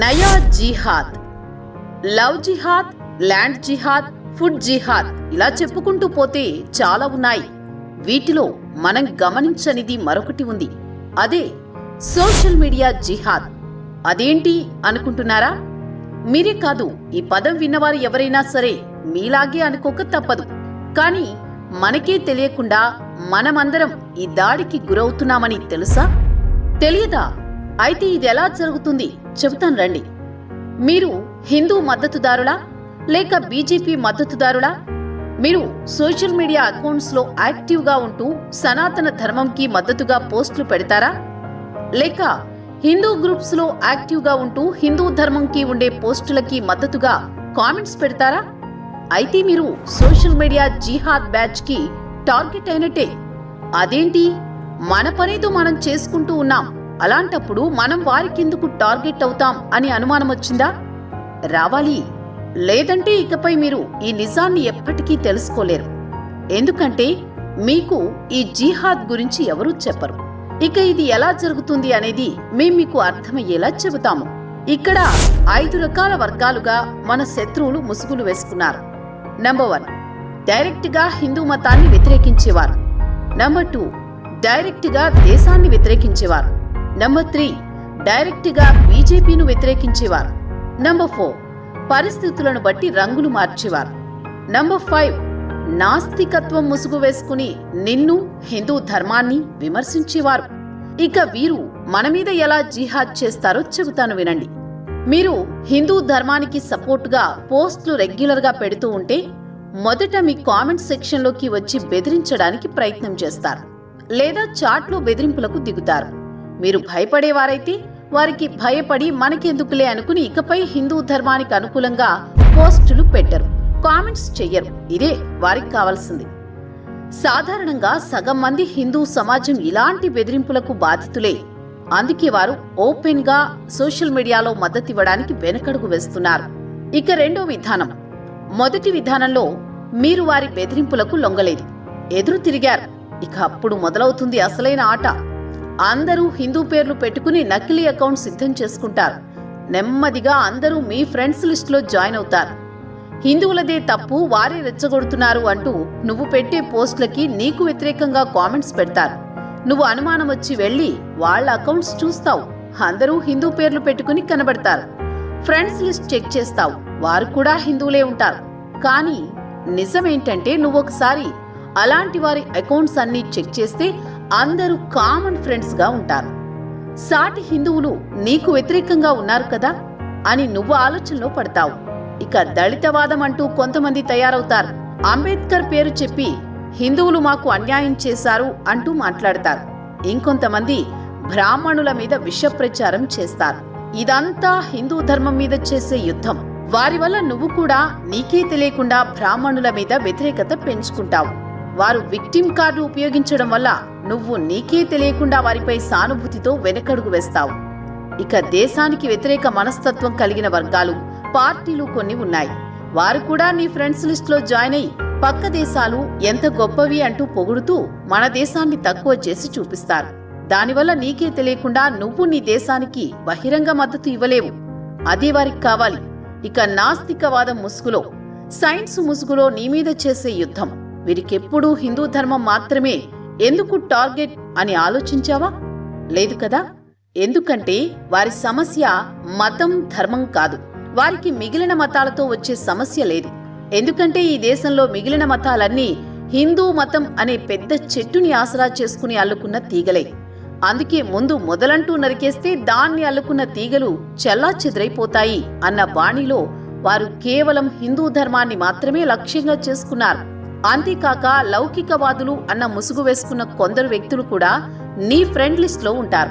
నయా జిహాద్. లవ్ జిహాద్ ల్యాండ్ జిహాద్ ఫుడ్ జిహాద్ ఇలా చెప్పుకుంటూ పోతే చాలా ఉన్నాయి. వీటిలో మనం గమనించనిది మరొకటి ఉంది. అదే సోషల్ మీడియా జిహాద్. అదేంటి అనుకుంటున్నారా? మీరే కాదు ఈ పదం విన్నవారు ఎవరైనా సరే మీలాగే అనుకోక తప్పదు. కానీ మనకే తెలియకుండా మనమందరం ఈ దాడికి గురవుతున్నామని తెలుసా? తెలియదా? అయితే ఇది ఎలా జరుగుతుంది? చెబుతాను రండి. మీరు హిందూ మద్దతుదారులా? లేక బీజేపీ మద్దతుదారులా? మీరు సోషల్ మీడియా అకౌంట్స్లో యాక్టివ్గా ఉంటూ సనాతన ధర్మంకి మద్దతుగా పోస్టులు పెడతారా? లేక హిందూ గ్రూప్స్లో యాక్టివ్గా ఉంటూ హిందూ ధర్మంకి ఉండే పోస్టులకి మద్దతుగా కామెంట్స్ పెడతారా? అయితే మీరు సోషల్ మీడియా జిహాద్ బ్యాచ్కి టార్గెట్ అయినట్టే. అదేంటి? మన పనేదో మనం చేసుకుంటూ ఉన్నాం. అలాంటప్పుడు మనం వారికెందుకు టార్గెట్ అవుతాం అని అనుమానం వచ్చిందా? రావాలి. లేదంటే ఇకపై మీరు ఈ నిజాన్ని ఎప్పటికీ తెలుసుకోలేరు. ఎందుకంటే మీకు ఈ జిహాద్ గురించి ఎవరూ చెప్పరు. ఇక ఇది ఎలా జరుగుతుంది అనేది మేము మీకు అర్థమయ్యేలా చెబుతాము. ఇక్కడ ఐదు రకాల వర్గాలుగా మన శత్రువులు ముసుగులు వేసుకున్నారు. నంబర్ వన్ డైరెక్ట్గా హిందూ మతాన్ని వ్యతిరేకించేవారు. నంబర్ టూ డైరెక్ట్గా దేశాన్ని వ్యతిరేకించేవారు. నంబర్ త్రీ డైరెక్ట్గా బీజేపీను వ్యతిరేకించేవారు. నంబర్ ఫోర్ పరిస్థితులను బట్టి రంగులు మార్చేవారు. నంబర్ ఫైవ్ నాస్తికత్వం ముసుగు వేసుకుని నిన్ను హిందూ ధర్మాన్ని విమర్శించేవారు. ఇక వీరు మన మీద ఎలా జిహాద్ చేస్తారో చెబుతాను వినండి. మీరు హిందూ ధర్మానికి సపోర్ట్గా పోస్టులు రెగ్యులర్గా పెడుతూ ఉంటే మొదట మీ కామెంట్ సెక్షన్లోకి వచ్చి బెదిరించడానికి ప్రయత్నం చేస్తారు. లేదా చాట్లో బెదిరింపులకు దిగుతారు. మీరు భయపడేవారైతే వారికి భయపడి మనకెందుకులే అనుకుని ఇకపై హిందూ ధర్మానికి అనుకూలంగా పోస్టులు పెట్టరు కామెంట్స్ చెయ్యరు. ఇదే వారికి కావాల్సింది. సాధారణంగా సగం మంది హిందూ సమాజం ఇలాంటి బెదిరింపులకు బాధితులే. అందుకే వారు ఓపెన్గా సోషల్ మీడియాలో మద్దతివ్వడానికి వెనకడుగు వేస్తున్నారు. ఇక రెండో విధానం. మొదటి విధానంలో మీరు వారి బెదిరింపులకు లొంగలేదు. ఎదురు తిరిగారు. ఇక అప్పుడు మొదలవుతుంది అసలైన ఆట. అందరూ హిందూ పేర్లు పెట్టుకుని నకిలీ అకౌంట్ సిద్ధం చేసుకుంటారు. నెమ్మదిగా అందరూ మీ ఫ్రెండ్స్ లిస్టులో జాయిన్ అవుతారు. హిందువులదే తప్పు వారే రెచ్చగొడుతున్నారు అంటూ నువ్వు పెట్టే పోస్టులకి నీకు వ్యతిరేకంగా కామెంట్స్ పెడతారు. నువ్వు అనుమానం వచ్చి వెళ్ళి వాళ్ళ అకౌంట్స్ చూస్తావు. అందరూ హిందూ పేర్లు పెట్టుకుని కనబడతారు. ఫ్రెండ్స్ లిస్ట్ చెక్ చేస్తావు. వారు కూడా హిందువులే ఉంటారు. కానీ నిజమేంటంటే నువ్వు ఒకసారి అలాంటి వారి అకౌంట్స్ అన్నీ చెక్ చేస్తే అందరూ కామన్ ఫ్రెండ్స్గా ఉంటారు. సాటి హిందువులు నీకు వ్యతిరేకంగా ఉన్నారు కదా? అని నువ్వు ఆలోచనలో పడతావు. ఇక దళితవాదం అంటూ కొంతమంది తయారవుతారు. అంబేద్కర్ పేరు చెప్పి హిందువులు మాకు అన్యాయం చేశారు అంటూ మాట్లాడతారు. ఇంకొంతమంది బ్రాహ్మణుల మీద విష ప్రచారం చేస్తారు. ఇదంతా హిందూ ధర్మం మీద చేసే యుద్ధం. వారి వల్ల నువ్వు కూడా నీకే తెలియకుండా బ్రాహ్మణుల మీద వ్యతిరేకత పెంచుకుంటావు. వారు విక్టిమ్ కార్డు ఉపయోగించడం వల్ల నువ్వు నీకే తెలియకుండా వారిపై సానుభూతితో వెనకడుగు వేస్తావు. ఇక దేశానికి వ్యతిరేక మనస్తత్వం కలిగిన వర్గాలు పార్టీలు కొన్ని ఉన్నాయి. వారు కూడా నీ ఫ్రెండ్స్ లిస్ట్లో జాయిన్ అయి పక్క దేశాలు ఎంత గొప్పవి అంటూ పొగుడుతూ మన దేశాన్ని తక్కువ చేసి చూపిస్తారు. దానివల్ల నీకే తెలియకుండా నువ్వు నీ దేశానికి బహిరంగ మద్దతు ఇవ్వలేవు. అదే వారికి కావాలి. ఇక నాస్తికవాదం ముసుగులో సైన్స్ ముసుగులో నీ మీద చేసే యుద్ధం. వీరికెప్పుడూ హిందూ ధర్మం మాత్రమే ఎందుకు టార్గెట్ అని ఆలోచించావా? లేదు కదా? ఎందుకంటే వారి సమస్య మతం ధర్మం కాదు. వారికి మిగిలిన మతాలతో వచ్చే సమస్య లేదు. ఎందుకంటే ఈ దేశంలో మిగిలిన మతాలన్నీ హిందూ మతం అనే పెద్ద చెట్టుని ఆసరా చేసుకుని అల్లుకున్న తీగలే. అందుకే ముందు మొదలంటూ నరికేస్తే దాన్ని అల్లుకున్న తీగలు చెల్లా చెదరైపోతాయి అన్న బాణిలో వారు కేవలం హిందూ ధర్మాన్ని మాత్రమే లక్ష్యంగా చేసుకున్నారు. అంతేకాక లౌకికవాదులు అన్న ముసుగు వేసుకున్న కొందరు వ్యక్తులు కూడా నీ ఫ్రెండ్ లిస్ట్లో ఉంటారు.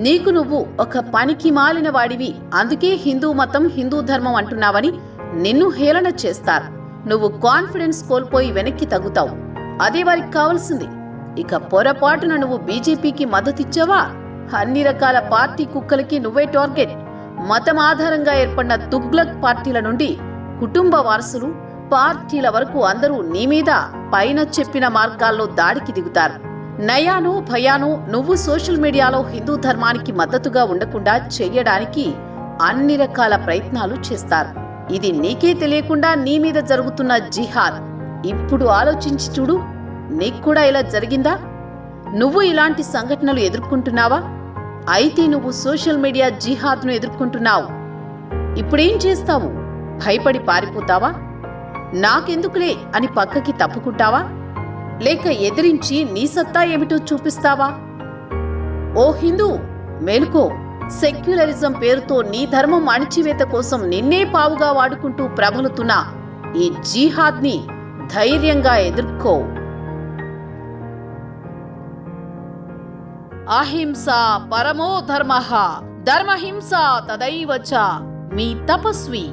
నీకు నువ్వు ఒక పనికి మాలిన వాడివి. అందుకే హిందూ మతం హిందూ ధర్మం అంటున్నావని నిన్ను హేళన చేస్తారు. నువ్వు కాన్ఫిడెన్స్ కోల్పోయి వెనక్కి తగ్గుతావు. అదే వారికి కావాల్సింది. ఇక పొరపాటున నువ్వు బీజేపీకి మద్దతిచ్చావా అన్ని రకాల పార్టీ కుక్కలకి నువ్వే టార్గెట్. మతం ఆధారంగా ఏర్పడిన తుగ్లక్ పార్టీల నుండి కుటుంబ వారసులు పార్టీల వరకు అందరూ నీ మీద పైన చెప్పిన మార్గాల్లో దాడికి దిగుతారు. నయాను భయాను నువ్వు సోషల్ మీడియాలో హిందూ ధర్మానికి మద్దతుగా ఉండకుండా చెయ్యడానికి అన్ని రకాల ప్రయత్నాలు చేస్తారు. ఇది నీకే తెలియకుండా నీ మీద జరుగుతున్న జిహాద్. ఇప్పుడు ఆలోచించి చూడు నీకు కూడా ఇలా జరిగిందా? నువ్వు ఇలాంటి సంఘటనలు ఎదుర్కొంటున్నావా? అయితే నువ్వు సోషల్ మీడియా జిహాద్ను ఎదుర్కొంటున్నావు. ఇప్పుడేం చేస్తావు? భయపడి పారిపోతావా? నాకెందుకులే అని పక్కకి తప్పుకుంటావా? లేక ఎదిరించి నీ సత్తా ఏమిటో చూపిస్తావా? ఓ హిందూ మేలుకో. సెక్యులరిజం పేరుతో నీ ధర్మం అణిచివేత కోసం నిన్నే పావుగా వాడుకుంటూ ప్రబలుతున్న ఈ జీహాద్ని ధైర్యంగా ఎదుర్కో. అహింస పరమో ధర్మ ధర్మహింస తదైవచ మీ తపస్వి.